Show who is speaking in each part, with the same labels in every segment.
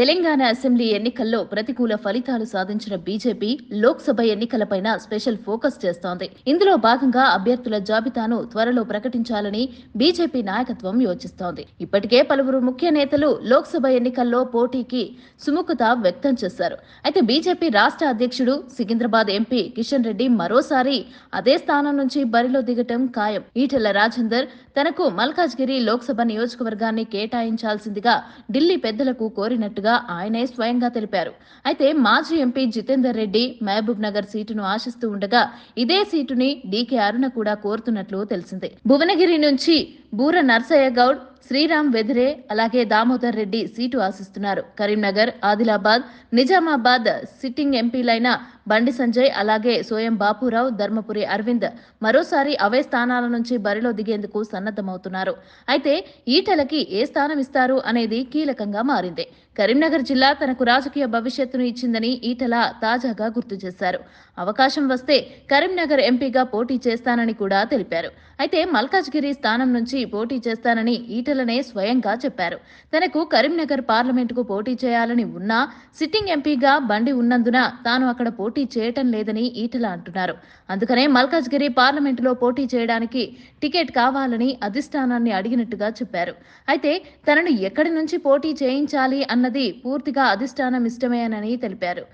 Speaker 1: Telangana assembly ఎన్నికల్లో ప్రతికూల ఫలితాలు సాధించిన బీజేపీ లోక్సభ ఎన్నికలపైన స్పెషల్ ఫోకస్ చేస్తోంది. ఇందులో భాగంగా అభ్యర్థుల జాబితాను త్వరలో ప్రకటించాలని బీజేపీ నాయకత్వం యోచిస్తోంది. ఇప్పటికే పలువురు ముఖ్య నేతలు లోక్సభ ఎన్నికల్లో పోటీకి సుముఖత వ్యక్తం చేశారు. అయితే బీజేపీ రాష్ట్ర అధ్యక్షుడు సికింద్రాబాద్ ఎంపీ కిషన్ రెడ్డి మరోసారి అదే స్థానం నుంచి బరిలో దిగటం ఖాయం. ఈటెల రాజేందర్ తనకు మల్కాజ్గిరి లోక్సభ నియోజకవర్గాన్ని కేటాయించాల్సిందిగా ఢిల్లీ పెద్దలకు కోరినట్టుగా ఆయనే స్వయంగా తెలిపారు. అయితే మాజీ ఎంపీ జితేందర్ రెడ్డి మహబూబ్ నగర్ సీటును ఆశిస్తూ ఉండగా ఇదే సీటుని డీకే అరుణ కూడా కోరుతున్నట్లు తెలిసింది. భువనగిరి నుంచి బూర నర్సయ్య గౌడ్ శ్రీరామ్ వెదిరే అలాగే దామోదర్ రెడ్డి సీటు ఆశిస్తున్నారు. కరీంనగర్ ఆదిలాబాద్ నిజామాబాద్ సిట్టింగ్ ఎంపీలైన బండి సంజయ్ అలాగే సోయం బాపురావు ధర్మపురి అరవింద్ మరోసారి అవే స్థానాల నుంచి బరిలో దిగేందుకు సన్నద్ధమవుతున్నారు. అయితే ఈటలకి ఏ స్థానం ఇస్తారు అనేది కీలకంగా మారింది. కరీంనగర్ జిల్లా తనకు రాజకీయ భవిష్యత్తును ఇచ్చిందని ఈటల తాజాగా గుర్తు చేశారు. అవకాశం వస్తే కరీంనగర్ ఎంపీగా పోటీ చేస్తానని కూడా తెలిపారు. అయితే మల్కాజ్గిరి స్థానం నుంచి పోటీ చేస్తానని ఈటల ఈటలనే స్వయంగా చెప్పారు. తనకు కరీంనగర్ పార్లమెంటుకు పోటీ చేయాలని ఉన్నా సిట్టింగ్ ఎంపీగా బండి ఉన్నందున తాను అక్కడ పోటీ చేయటం లేదని ఈటల అంటున్నారు. అందుకనే మల్కాజ్గిరి పార్లమెంటులో పోటీ చేయడానికి టికెట్ కావాలని అధిష్టానాన్ని అడిగినట్టుగా చెప్పారు. అయితే తనను ఎక్కడి నుంచి పోటీ చేయించాలి అన్నది పూర్తిగా అధిష్టానం ఇష్టమేనని తెలిపారు.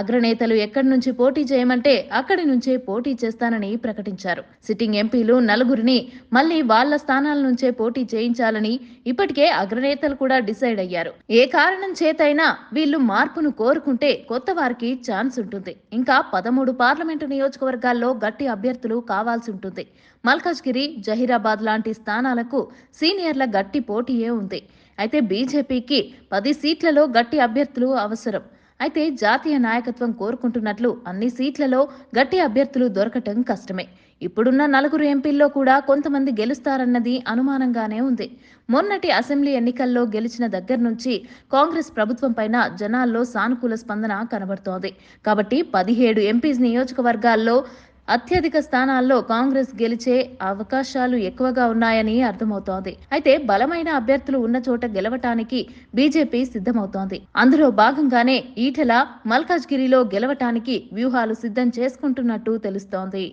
Speaker 1: అగ్రనేతలు ఎక్కడి నుంచి పోటీ చేయమంటే అక్కడి నుంచే పోటీ చేస్తానని ప్రకటించారు. సిట్టింగ్ ఎంపీలు నలుగురిని మళ్ళీ వాళ్ళ స్థానాల నుంచే పోటీ చేయించాలని ఇప్పటికే అగ్రనేతలు కూడా డిసైడ్ అయ్యారు. ఏ కారణం చేతైనా వీళ్ళు మార్పును కోరుకుంటే కొత్త వారికి ఛాన్స్ ఉంటుంది. ఇంకా పదమూడు పార్లమెంటు నియోజకవర్గాల్లో గట్టి అభ్యర్థులు కావాల్సి ఉంటుంది. మల్కాజ్గిరి జహీరాబాద్ లాంటి స్థానాలకు సీనియర్ల గట్టి పోటీయే ఉంది. అయితే బీజేపీకి పది సీట్లలో గట్టి అభ్యర్థులు అవసరం. అయితే జాతీయ నాయకత్వం కోరుకుంటున్నట్లు అన్ని సీట్లలో గట్టి అభ్యర్థులు దొరకటం కష్టమే. ఇప్పుడున్న నలుగురు ఎంపీల్లో కూడా కొంతమంది గెలుస్తారన్నది అనుమానంగానే ఉంది. మొన్నటి అసెంబ్లీ ఎన్నికల్లో గెలిచిన దగ్గర నుంచి కాంగ్రెస్ ప్రభుత్వం పైన జనాల్లో సానుకూల స్పందన కనబడుతోంది. కాబట్టి పదిహేడు ఎంపీ నియోజకవర్గాల్లో అత్యధిక స్థానాల్లో కాంగ్రెస్ గెలిచే అవకాశాలు ఎక్కువగా ఉన్నాయని అర్థమవుతోంది. అయితే బలమైన అభ్యర్థులు ఉన్న చోట గెలవటానికి బీజేపీ సిద్ధమవుతోంది. అందులో భాగంగానే ఈటెల మల్కాజ్గిరిలో గెలవటానికి వ్యూహాలు సిద్ధం చేసుకుంటున్నట్టు తెలుస్తోంది.